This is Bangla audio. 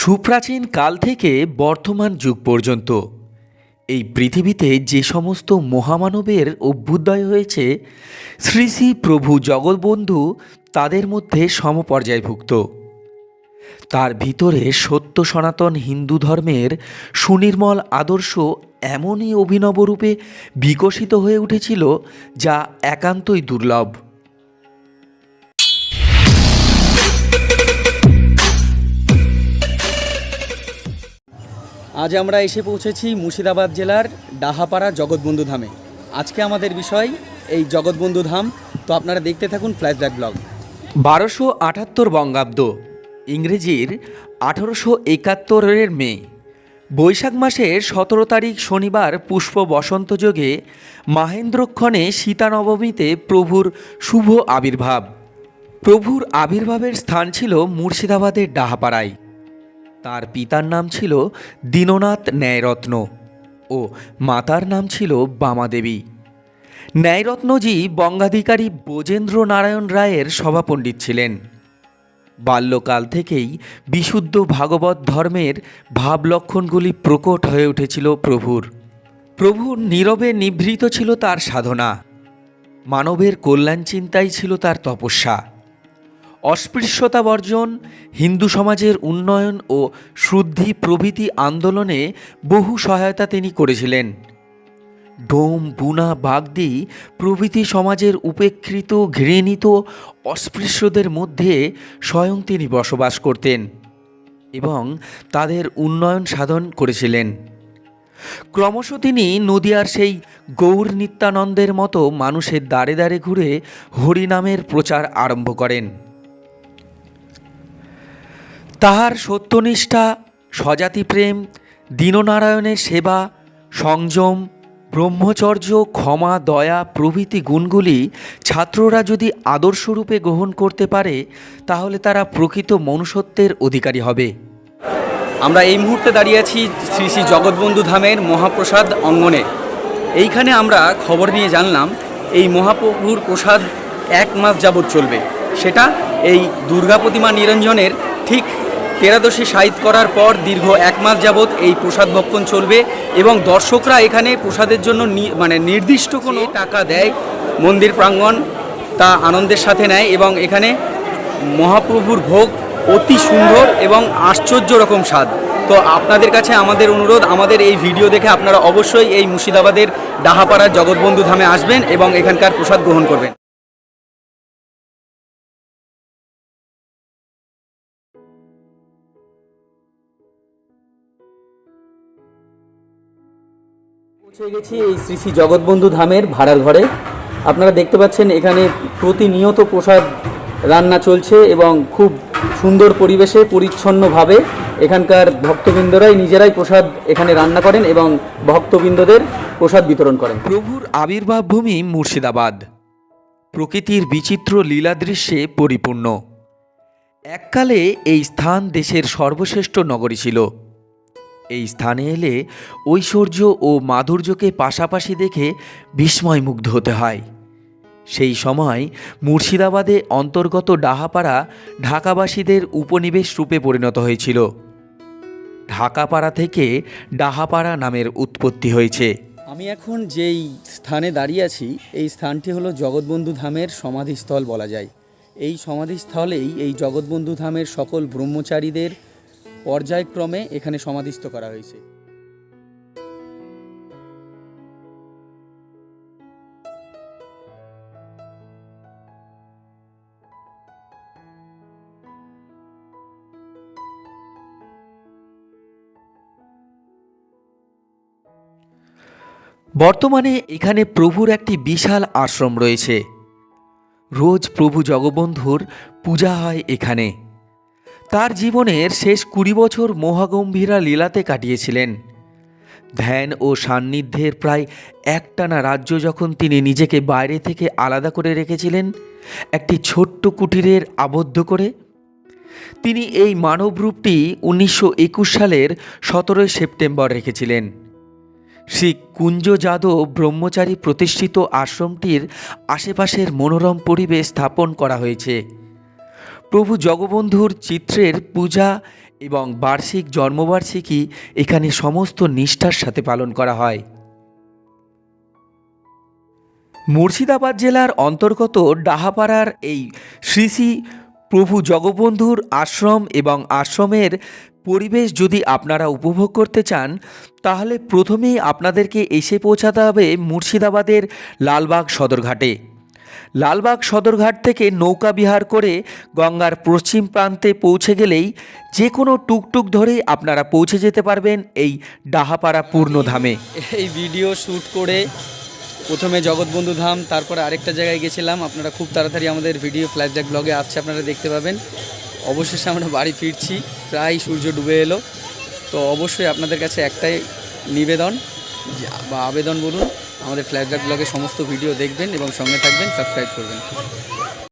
সুপ্রাচীন কাল থেকে বর্তমান যুগ পর্যন্ত। এই পৃথিবীতে যে সমস্ত মহামানবের অভ্যুদয় হয়েছে, শ্রী শ্রী প্রভু জগৎবন্ধু তাদের মধ্যে সমপর্যায়ভুক্ত। তার ভিতরে সত্য সনাতন হিন্দু ধর্মের সুনির্মল আদর্শ এমনই অভিনবরূপে বিকশিত হয়ে উঠেছিল, যা একান্তই দুর্লভ। আজ আমরা এসে পৌঁছেছি মুর্শিদাবাদ জেলার ডাহাপাড়া জগৎবন্ধু ধামে। আজকে আমাদের বিষয় এই জগৎবন্ধু ধাম। তো আপনারা দেখতে থাকুন ফ্ল্যাশব্যাক ব্লগ। বারোশো আটাত্তর বঙ্গাব্দ, ইংরেজির আঠারোশো একাত্তরের মে। বৈশাখ মাসের সতেরো তারিখ শনিবার পুষ্প বসন্ত যোগে মাহেন্দ্রক্ষণে সীতানবমীতে প্রভুর শুভ আবির্ভাব। প্রভুর আবির্ভাবের স্থান ছিল মুর্শিদাবাদের ডাহাপাড়ায়। তার পিতার নাম ছিল দীননাথ ন্যায়রত্ন ও মাতার নাম ছিল বামাদেবী। ন্যায়রত্নজি বঙ্গাধিকারী বোজেন্দ্র নারায়ণ রায়ের সভাপণ্ডিত ছিলেন। বাল্যকাল থেকেই বিশুদ্ধ ভাগবত ধর্মের ভাবলক্ষণগুলি প্রকট হয়ে উঠেছিল প্রভুর। প্রভুর নীরবে নিভৃত ছিল তার সাধনা। মানবের কল্যাণ চিন্তাই ছিল তার তপস্যা। অস্পৃশ্যতা বর্জন, হিন্দু সমাজের উন্নয়ন ও শুদ্ধি প্রভৃতি আন্দোলনে বহু সহায়তা তিনি করেছিলেন। ডোম, বুনা, বাগদি প্রভৃতি সমাজের উপেক্ষিত, ঘৃণিত, অস্পৃশ্যদের মধ্যে স্বয়ং তিনি বসবাস করতেন এবং তাদের উন্নয়ন সাধন করেছিলেন। ক্রমশ তিনি নদিয়ার সেই গৌর নিত্যানন্দের মতো মানুষের দ্বারে দ্বারে ঘুরে হরিনামের প্রচার আরম্ভ করেন। তাহার সত্যনিষ্ঠা স্বজাতি প্রেম, দীননারায়ণের সেবা, সংযম, ব্রহ্মচর্য, ক্ষমা, দয়া, প্রভৃতি গুণগুলি ছাত্ররা যদি আদর্শরূপে গ্রহণ করতে পারে, তাহলে তারা প্রকৃত মনুষ্যত্বের অধিকারী হবে। আমরা এই মুহূর্তে দাঁড়িয়ে আছি শ্রী শ্রী জগৎবন্ধু ধামের মহাপ্রসাদ অঙ্গনে। এইখানে আমরা খবর নিয়ে জানলাম, এই মহাপ্রভুর প্রসাদ এক মাস যাবৎ চলবে। সেটা এই দুর্গা প্রতিমা নিরঞ্জনের ঠিক তেরাদশী সাহিত করার পর দীর্ঘ এক মাস যাবৎ এই প্রসাদ ভক্ষণ চলবে এবং দর্শকরা এখানে প্রসাদের জন্য মানে নির্দিষ্ট কোনো টাকা দেয়, মন্দির প্রাঙ্গণ তা আনন্দের সাথে নেয় এবং এখানে মহাপ্রভুর ভোগ অতি সুন্দর এবং আশ্চর্য রকম স্বাদ। তো আপনাদের কাছে আমাদের অনুরোধ, আমাদের এই ভিডিও দেখে আপনারা অবশ্যই এই মুর্শিদাবাদের ডাহাপাড়ার জগৎবন্ধু ধামে আসবেন এবং এখানকার প্রসাদ গ্রহণ করবেন। পৌঁছে গেছি এই শ্রী শ্রী জগৎবন্ধু ধামের ভাড়ার ঘরে। আপনারা দেখতে পাচ্ছেন এখানে প্রতিনিয়ত প্রসাদ রান্না চলছে এবং খুব সুন্দর পরিবেশে, পরিচ্ছন্নভাবে এখানকার ভক্তবৃন্দরাই নিজেরাই প্রসাদ এখানে রান্না করেন এবং ভক্তবৃন্দদের প্রসাদ বিতরণ করেন। প্রভুর আবির্ভাব ভূমি মুর্শিদাবাদ। প্রকৃতির বিচিত্র লীলা দৃশ্যে পরিপূর্ণ। এককালে এই স্থান দেশের সর্বশ্রেষ্ঠ নগরী ছিল। এই স্থানে এলে ঐশ্বর্য ও মাধুর্যকে পাশাপাশি দেখে বিস্ময় মুগ্ধ হতে হয়। সেই সময় মুর্শিদাবাদে অন্তর্গত ডাহাপাড়া ঢাকাবাসীদের উপনিবেশ রূপে পরিণত হয়েছিল। ঢাকাপাড়া থেকে ডাহাপাড়া নামের উৎপত্তি হয়েছে। আমি এখন যেই স্থানে দাঁড়িয়ে আছি, এই স্থানটি হলো জগৎবন্ধু ধামের সমাধিস্থল বলা যায়। এই সমাধিস্থলেই এই জগৎবন্ধু ধামের সকল ব্রহ্মচারীদের পর্যায়ক্রমে এখানে সমাধিস্থ করা হয়েছে। বর্তমানে এখানে প্রভুর একটি বিশাল আশ্রম রয়েছে। রোজ প্রভু জগবন্ধুর পূজা হয় এখানে। তার জীবনের শেষ কুড়ি বছর মহাগম্ভীরা লীলাতে কাটিয়েছিলেন। ধ্যান ও সান্নিধ্যের প্রায় একটানা রাজ্য যখন তিনি নিজেকে বাইরে থেকে আলাদা করে রেখেছিলেন, একটি ছোট্ট কুটিরের আবদ্ধ করে, তিনি এই মানবরূপটি উনিশশো একুশ সালের সতেরোই সেপ্টেম্বর রেখেছিলেন। শ্রী কুঞ্জ যাদব ব্রহ্মচারী প্রতিষ্ঠিত আশ্রমটির আশেপাশের মনোরম পরিবেশ স্থাপন করা হয়েছে। প্রভু জগবন্ধুর চিত্রের পূজা এবং বার্ষিক জন্মবার্ষিকী এখানে সমস্ত নিষ্ঠার সাথে পালন করা হয়। মুর্শিদাবাদ জেলার অন্তর্গত ডাহাপাড়ার এই শ্রী শ্রী প্রভু জগবন্ধুর আশ্রম এবং আশ্রমের পরিবেশ যদি আপনারা উপভোগ করতে চান, তাহলে প্রথমেই আপনাদেরকে এসে পৌঁছাতে হবে মুর্শিদাবাদের লালবাগ সদরঘাটে। লালবাগ সদরঘাট থেকে নৌকা বিহার করে গঙ্গার পশ্চিম প্রান্তে পৌঁছে গেলেই যে কোনো টুকটুক ধরেই আপনারা পৌঁছে যেতে পারবেন এই ডাহাপাড়া পূর্ণধামে। এই ভিডিও শ্যুট করে প্রথমে জগৎবন্ধু ধাম, তারপরে আরেকটা জায়গায় গেছিলাম। আপনারা খুব তাড়াতাড়ি আমাদের ভিডিও ফ্ল্যাশব্যাক ব্লগে আসছে, আপনারা দেখতে পাবেন। অবশেষে আমরা বাড়ি ফিরছি, প্রায় সূর্য ডুবে এলো। তো অবশ্যই আপনাদের কাছে একটাই নিবেদন বা আবেদন বলুন আমাদের ফ্ল্যাশব্যাক ব্লগের সমস্ত ভিডিও দেখবেন এবং সঙ্গে থাকবেন সাবস্ক্রাইব করবেন।